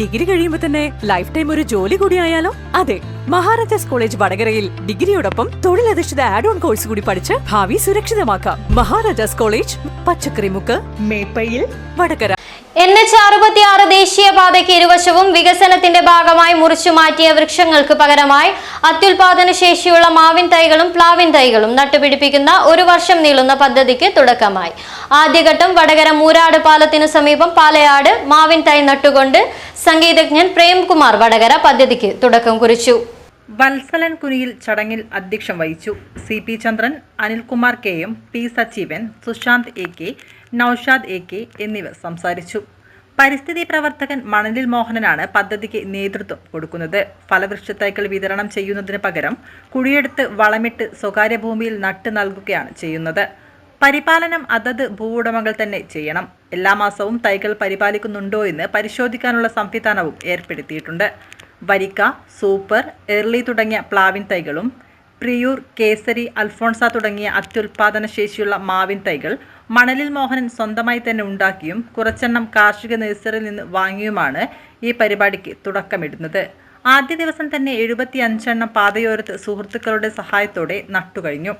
Degree കഴിയുമ്പോൾ തന്നെ life time ഒരു ജോലി കൂടി ആയാലോ? അതെ മഹാരാജാസ് കോളേജ് വടകരയിൽ ഡിഗ്രിയോടൊപ്പം തൊഴിലധിഷ്ഠിത ആഡ് ഓൺ കോഴ്സ് കൂടി പഠിച്ച് ഭാവി സുരക്ഷിതമാക്കാം. Maharajas college Pachakkarimukku Meppayil Vadakara. N H അറുപത്തിയാറ് ദേശീയപാതയ്ക്ക് ഇരുവശവും വികസനത്തിന്റെ ഭാഗമായി മുറിച്ചു മാറ്റിയ വൃക്ഷങ്ങൾക്ക് പകരമായി അത്യുൽപാദന ശേഷിയുള്ള മാവിൻ തൈകളും പ്ലാവിൻ തൈകളും നട്ടുപിടിപ്പിക്കുന്ന ഒരു വർഷം നീളുന്ന പദ്ധതിക്ക് തുടക്കമായി. ആദ്യഘട്ടം വടകര മൂരാട് പാലത്തിനു സമീപം പാലയാട് മാവിൻ തൈ നട്ടുകൊണ്ട് സംഗീതജ്ഞൻ പ്രേംകുമാർ വടകര പദ്ധതിക്ക് തുടക്കം കുറിച്ചു. വത്സലൻ കുനിയിൽ ചടങ്ങിൽ അധ്യക്ഷം വഹിച്ചു. C P Chandran Anilkumar K M P Sajeevan Sushanth A K Noushad A K എന്നിവർ സംസാരിച്ചു. പരിസ്ഥിതി പ്രവർത്തകൻ മണലിൽ മോഹനനാണ് പദ്ധതിക്ക് നേതൃത്വം കൊടുക്കുന്നത്. ഫലവൃക്ഷത്തൈക്കൾ വിതരണം ചെയ്യുന്നതിന് പകരം കുഴിയെടുത്ത് വളമിട്ട് സ്വകാര്യ ഭൂമിയിൽ നട്ട് നൽകുകയാണ് ചെയ്യുന്നത്. പരിപാലനം അതത് ഭൂവുടമകൾ തന്നെ ചെയ്യണം. എല്ലാ മാസവും തൈകൾ പരിപാലിക്കുന്നുണ്ടോ എന്ന് പരിശോധിക്കാനുള്ള സംവിധാനവും ഏർപ്പെടുത്തിയിട്ടുണ്ട്. വരിക്ക സൂപ്പർ എർലി തുടങ്ങിയ പ്ലാവിൻ തൈകളും പ്രിയൂർ കേസരി അൽഫോൺസ തുടങ്ങിയ അത്യുൽപാദന ശേഷിയുള്ള മാവിൻ തൈകൾ മണലിൽ മോഹനൻ സ്വന്തമായി തന്നെ ഉണ്ടാക്കിയും കുറച്ചെണ്ണം കാർഷിക നഴ്സറിയിൽ നിന്ന് വാങ്ങിയുമാണ് ഈ പരിപാടിക്ക് തുടക്കമിടുന്നത്. ആദ്യ ദിവസം തന്നെ എഴുപത്തി അഞ്ചെണ്ണം പാതയോരത്ത് സുഹൃത്തുക്കളുടെ സഹായത്തോടെ നട്ടുകഴിഞ്ഞു.